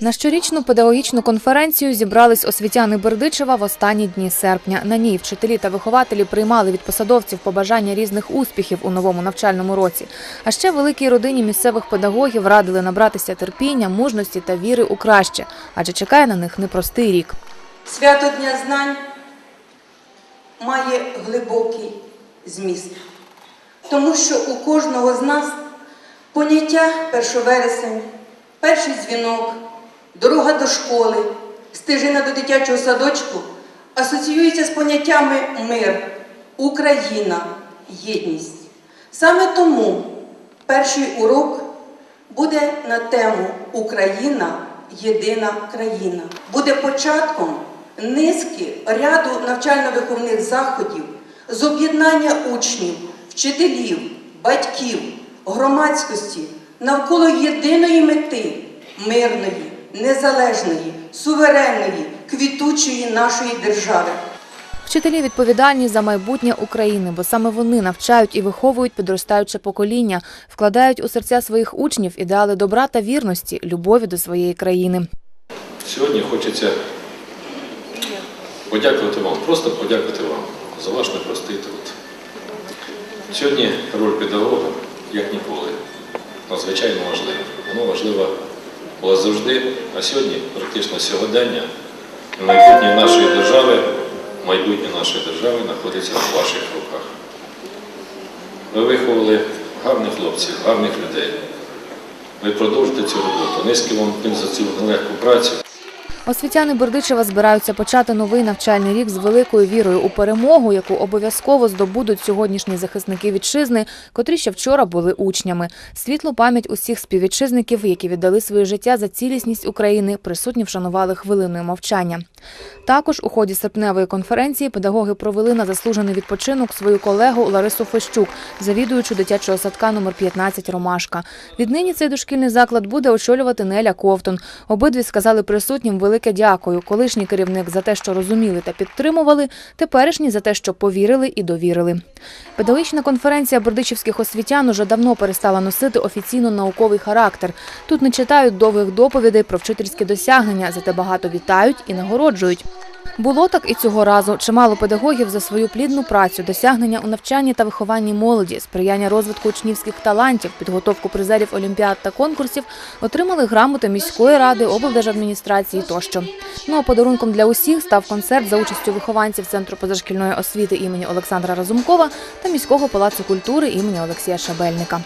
На щорічну педагогічну конференцію зібрались освітяни Бердичева в останні дні серпня. На ній вчителі та вихователі приймали від посадовців побажання різних успіхів у новому навчальному році. А ще великій родині місцевих педагогів радили набратися терпіння, мужності та віри у краще, адже чекає на них непростий рік. Свято Дня знань має глибокий зміст, тому що у кожного з нас поняття 1 вересень, перший дзвінок, дорога до школи, стежина до дитячого садочку асоціюється з поняттями мир, Україна, єдність. Саме тому перший урок буде на тему Україна єдина країна. Буде початком низки ряду навчально-виховних заходів з об'єднання учнів, вчителів, батьків, громадськості навколо єдиної мети мирної, незалежної, суверенної, квітучої нашої держави. Вчителі відповідальні за майбутнє України, бо саме вони навчають і виховують підростаюче покоління, вкладають у серця своїх учнів ідеали добра та вірності, любові до своєї країни. Сьогодні хочеться подякувати вам, просто подякувати вам за ваш непростий труд. Сьогодні роль педагога, як ніколи, надзвичайно важлива. Вона важлива була завжди, а сьогодні практично сьогодення майбутнє нашої держави, майбутнє нашої держави знаходиться в ваших руках. Ви виховали гарних хлопців, гарних людей. Ви продовжите цю роботу. Низьки вам за цю нелегку працю. Освітяни Бердичева збираються почати новий навчальний рік з великою вірою у перемогу, яку обов'язково здобудуть сьогоднішні захисники вітчизни, котрі ще вчора були учнями. Світлу пам'ять усіх співвітчизників, які віддали своє життя за цілісність України, присутні вшанували хвилиною мовчання. Також у ході серпневої конференції педагоги провели на заслужений відпочинок свою колегу Ларису Фещук, завідуючу дитячого садка номер 15 Ромашка. Віднині цей дошкільний заклад буде очолювати Неля Ковтун. Обидві сказали присутнім велике дякую. Колишній керівник за те, що розуміли та підтримували, теперішній за те, що повірили і довірили. Педагогічна конференція бердичівських освітян уже давно перестала носити офіційно науковий характер. Тут не читають довгих доповідей про вчительські досягнення, зате багато вітають і нагороджують. Було так і цього разу. Чимало педагогів за свою плідну працю, досягнення у навчанні та вихованні молоді, сприяння розвитку учнівських талантів, підготовку призерів олімпіад та конкурсів отримали грамоти міської ради, облдержадміністрації тощо. Ну а подарунком для усіх став концерт за участю вихованців Центру позашкільної освіти імені Олександра Разумкова та міського палацу культури імені Олексія Шабельника.